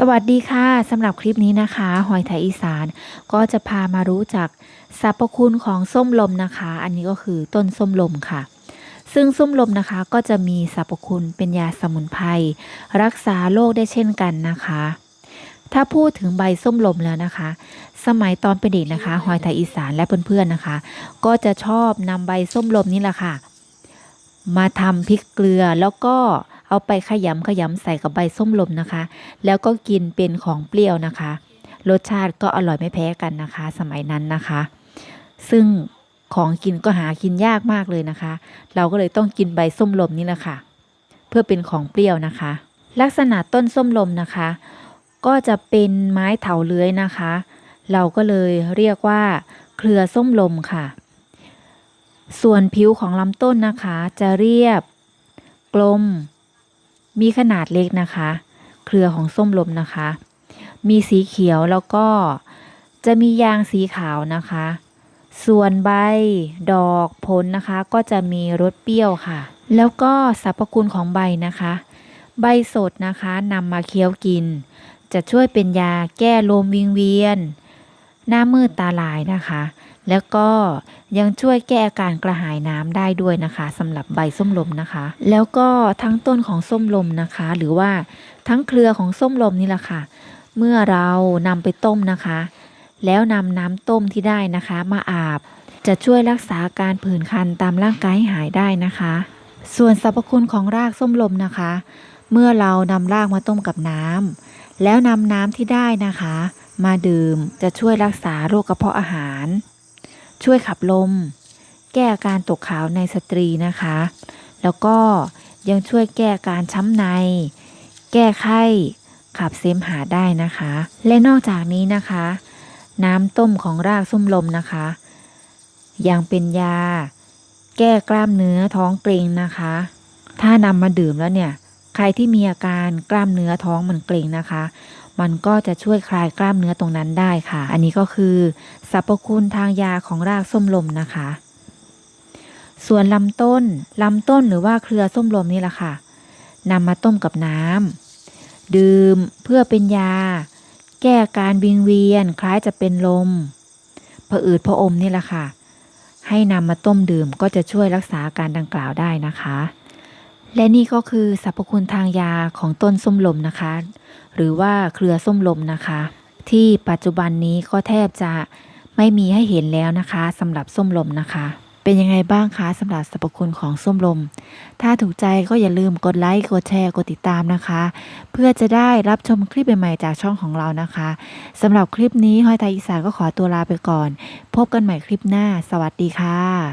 สวัสดีค่ะสำหรับคลิปนี้นะคะ หอยไทยอีสานก็จะพามารู้จักสรรพคุณของส้มลมนะคะ อันนี้ก็คือต้นส้มลมค่ะ ซึ่งส้มลมนะคะก็จะมีสรรพคุณเป็นยาสมุนไพรรักษาโรคได้เช่นกันนะคะ ถ้าพูดถึงใบส้มลมแล้วนะคะ สมัยตอนเป็นเด็กนะคะ หอยไทยอีสานและเพื่อนๆนะคะ ก็จะชอบนำใบส้มลมนี่แหละค่ะ มาทำพริกเกลือแล้วก็ เอาไปขยำขยำใส่กับใบส้มลมนะคะ แล้วก็กินเป็นของเปรี้ยวนะคะ รสชาติก็อร่อยไม่แพ้กันนะคะ สมัยนั้นนะคะ ซึ่งของกินก็หากินยากมากเลยนะคะ เราก็เลยต้องกินใบส้มลมนี่แหละค่ะ เพื่อเป็นของเปรี้ยวนะคะ ลักษณะต้นส้มลมนะคะ ก็จะเป็นไม้เถาเลื้อยนะคะ เราก็เลยเรียกว่า เครือส้มลมค่ะ ส่วนผิวของลำต้นนะคะ จะเรียบ กลม มีขนาดเล็กนะคะ เครือของส้มลมนะคะ มีสีเขียวแล้วก็จะมียางสีขาวนะคะ ส่วนใบ ดอกผลนะคะ ก็จะมีรสเปรี้ยวค่ะ แล้วก็สรรพคุณของใบนะคะ ใบสดนะคะนำมาเคี้ยวกิน จะช่วยเป็นยาแก้ลมวิงเวียน หน้ามืดตาลายนะคะ แล้วก็ยังช่วยแก้อาการกระหายน้ำได้ด้วยนะคะสำหรับใบส้มลมนะคะ แล้วก็ทั้งต้นของส้มลมนะคะ หรือว่าทั้งเครือของส้มลมนี่แหละค่ะ เมื่อเรานำไปต้มนะคะ แล้วนำน้ำต้มที่ได้นะคะ มาอาบจะช่วยรักษาการผื่นคันตามร่างกายให้หายได้นะคะ ส่วนสรรพคุณของรากส้มลมนะคะ เมื่อเรานำรากมาต้มกับน้ำ แล้วนำน้ำที่ได้นะคะ มาดื่มจะช่วยรักษาโรคกระเพาะอาหาร ช่วยขับลม แก้อาการตกขาวในสตรีนะคะ แล้วก็ยังช่วยแก้การช้ำใน แก้ไข้ขับเสมหะได้นะคะ และนอกจากนี้นะคะ น้ำต้มของรากส้มลมนะคะ ยังเป็นยา แก้กล้ามเนื้อท้องเกร็งนะคะ ถ้านำมาดื่มแล้วเนี่ย ใครที่มีอาการกล้ามเนื้อท้องมันเกร็งนะคะ มันก็จะช่วยคลายกล้ามเนื้อตรงนั้นได้ค่ะ อันนี้ก็คือสรรพคุณทางยาของรากส้มลมนะคะ ส่วนลำต้นลำต้นหรือว่าเครือส้มลมนี่แหละค่ะนำมาต้มกับน้ำดื่มเพื่อเป็นยา แก้การวิงเวียนคล้ายจะเป็นลมผะอืดผะอมนี่แหละค่ะ ให้นำมาต้มดื่มก็จะช่วยรักษาอาการดังกล่าวได้นะคะ และนี่ก็คือสรรพคุณทางยาของต้นส้มลมนะคะ หรือว่าเครือส้มลมนะคะ ที่ปัจจุบันนี้ก็แทบจะไม่มีให้เห็นแล้วนะคะสำหรับส้มลมนะคะ เป็นยังไงบ้างคะสำหรับสรรพคุณของส้มลม ถ้าถูกใจก็อย่าลืมกดไลค์กดแชร์กดติดตามนะคะ เพื่อจะได้รับชมคลิปใหม่ๆจากช่องของเรานะคะสำหรับคลิปนี้หอยไทยอีสานก็ขอตัวลาไปก่อน พบกันใหม่คลิปหน้า สวัสดีค่ะ